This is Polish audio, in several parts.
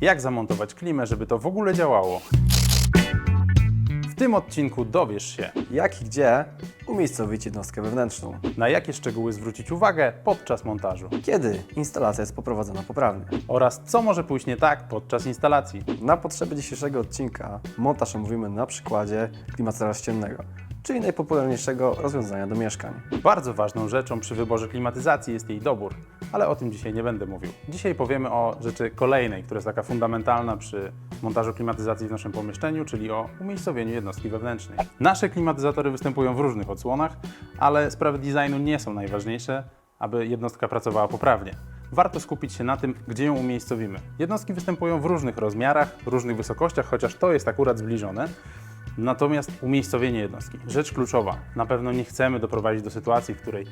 jak zamontować klimę, żeby to w ogóle działało. W tym odcinku dowiesz się, Jak i gdzie umiejscowić jednostkę wewnętrzną. na jakie szczegóły zwrócić uwagę podczas montażu Kiedy instalacja jest poprowadzona poprawnie. oraz co może pójść nie tak podczas instalacji. Na potrzeby dzisiejszego odcinka montaż omówimy na przykładzie klimatyzatora ściennego, czyli najpopularniejszego rozwiązania do mieszkań. Bardzo ważną rzeczą przy wyborze klimatyzacji jest jej dobór, ale o tym dzisiaj nie będę mówił. Dzisiaj powiemy o rzeczy kolejnej, która jest taka fundamentalna przy montażu klimatyzacji w naszym pomieszczeniu, czyli o umiejscowieniu jednostki wewnętrznej. Nasze klimatyzatory występują w różnych odsłonach, ale sprawy designu nie są najważniejsze, aby jednostka pracowała poprawnie. Warto skupić się na tym, gdzie ją umiejscowimy. Jednostki występują w różnych rozmiarach, różnych wysokościach, chociaż to jest akurat zbliżone. Natomiast umiejscowienie jednostki, rzecz kluczowa. Na pewno nie chcemy doprowadzić do sytuacji, w której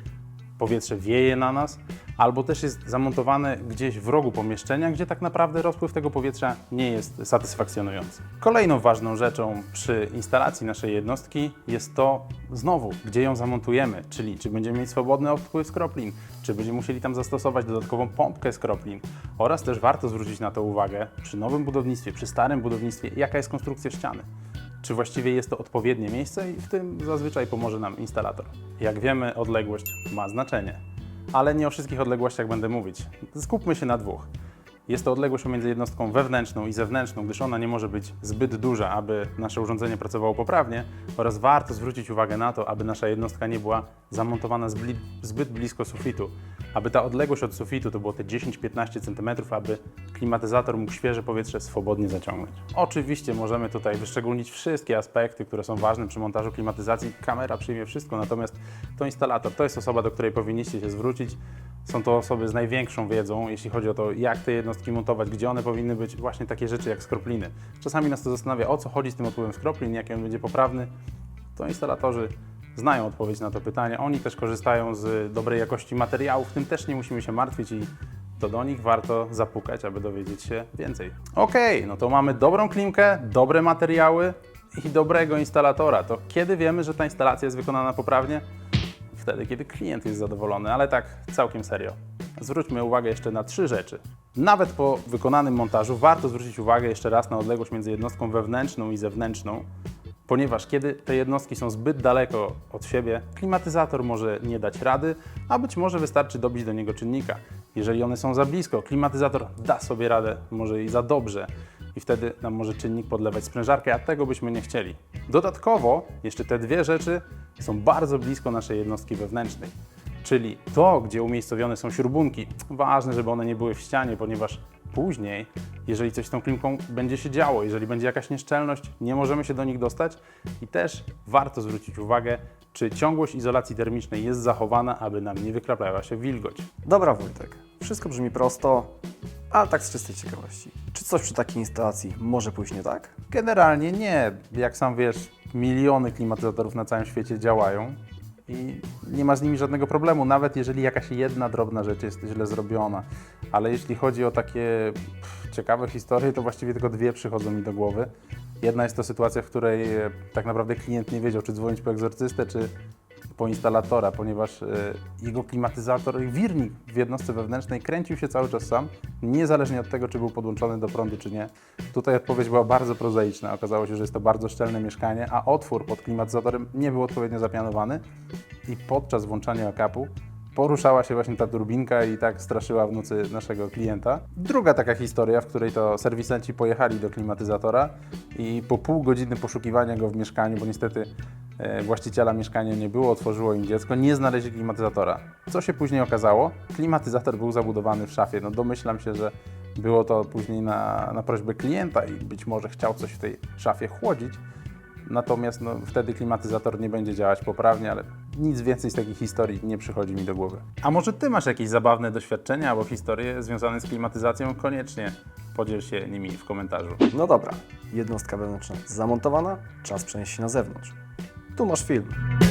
powietrze wieje na nas, albo też jest zamontowane gdzieś w rogu pomieszczenia, gdzie tak naprawdę rozpływ tego powietrza nie jest satysfakcjonujący. Kolejną ważną rzeczą przy instalacji naszej jednostki jest to znowu, gdzie ją zamontujemy, czyli czy będziemy mieć swobodny odpływ skroplin, czy będziemy musieli tam zastosować dodatkową pompkę skroplin oraz też warto zwrócić na to uwagę przy nowym budownictwie, przy starym budownictwie, jaka jest konstrukcja ściany czy właściwie jest to odpowiednie miejsce i w tym zazwyczaj pomoże nam instalator. Jak wiemy, odległość ma znaczenie, ale nie o wszystkich odległościach będę mówić. Skupmy się na dwóch. Jest to odległość pomiędzy jednostką wewnętrzną i zewnętrzną, gdyż ona nie może być zbyt duża, aby nasze urządzenie pracowało poprawnie oraz warto zwrócić uwagę na to, aby nasza jednostka nie była zamontowana zbyt blisko sufitu, aby ta odległość od sufitu to było te 10-15 cm, aby klimatyzator mógł świeże powietrze swobodnie zaciągnąć. Oczywiście możemy tutaj wyszczególnić wszystkie aspekty, które są ważne przy montażu klimatyzacji. Kamera przyjmie wszystko, natomiast to instalator to jest osoba, do której powinniście się zwrócić. Są to osoby z największą wiedzą, jeśli chodzi o to, jak te jednostki montować, gdzie one powinny być, właśnie takie rzeczy jak skropliny. Czasami nas to zastanawia, o co chodzi z tym odpływem skroplin, jaki on będzie poprawny. To instalatorzy znają odpowiedź na to pytanie. Oni też korzystają z dobrej jakości materiałów, tym też nie musimy się martwić i to do nich warto zapukać, aby dowiedzieć się więcej. Okej, no to mamy dobrą klimkę, dobre materiały i dobrego instalatora. To kiedy wiemy, że ta instalacja jest wykonana poprawnie? Wtedy, kiedy klient jest zadowolony, ale tak całkiem serio. Zwróćmy uwagę jeszcze na trzy rzeczy. Nawet po wykonanym montażu warto zwrócić uwagę jeszcze raz na odległość między jednostką wewnętrzną i zewnętrzną, ponieważ kiedy te jednostki są zbyt daleko od siebie, klimatyzator może nie dać rady, a być może wystarczy dobić do niego czynnika. Jeżeli one są za blisko, klimatyzator da sobie radę, może i za dobrze, i wtedy nam może czynnik podlewać sprężarkę, a tego byśmy nie chcieli. Dodatkowo, jeszcze te dwie rzeczy są bardzo blisko naszej jednostki wewnętrznej. Czyli to, gdzie umiejscowione są śrubunki, ważne, żeby one nie były w ścianie, ponieważ później, jeżeli coś z tą klimką będzie się działo, jeżeli będzie jakaś nieszczelność, nie możemy się do nich dostać i też warto zwrócić uwagę, czy ciągłość izolacji termicznej jest zachowana, aby nam nie wykraplała się wilgoć. Dobra Wojtek, wszystko brzmi prosto, ale tak z czystej ciekawości. Czy coś przy takiej instalacji może pójść nie tak? Generalnie nie. Jak sam wiesz, miliony klimatyzatorów na całym świecie działają i nie ma z nimi żadnego problemu, nawet jeżeli jakaś jedna drobna rzecz jest źle zrobiona. Ale jeśli chodzi o takie pff, ciekawe historie, to właściwie tylko dwie przychodzą mi do głowy. Jedna jest to sytuacja, w której e, tak naprawdę klient nie wiedział, czy dzwonić po egzorcystę, czy po instalatora, ponieważ e, jego klimatyzator, wirnik w jednostce wewnętrznej kręcił się cały czas sam, niezależnie od tego, czy był podłączony do prądu, czy nie. Tutaj odpowiedź była bardzo prozaiczna. Okazało się, że jest to bardzo szczelne mieszkanie, a otwór pod klimatyzatorem nie był odpowiednio zapianowany i podczas włączania akapu poruszała się właśnie ta turbinka i tak straszyła w nocy naszego klienta. Druga taka historia, w której to serwisanci pojechali do klimatyzatora i po pół godziny poszukiwania go w mieszkaniu, bo niestety właściciela mieszkania nie było, otworzyło im dziecko, nie znaleźli klimatyzatora. Co się później okazało? Klimatyzator był zabudowany w szafie. No domyślam się, że było to później na, na prośbę klienta i być może chciał coś w tej szafie chłodzić. Natomiast no, wtedy klimatyzator nie będzie działać poprawnie, ale nic więcej z takich historii nie przychodzi mi do głowy. A może Ty masz jakieś zabawne doświadczenia albo historie związane z klimatyzacją? Koniecznie podziel się nimi w komentarzu. No dobra, jednostka wewnętrzna zamontowana, czas przenieść się na zewnątrz. Então, Tomasz Film.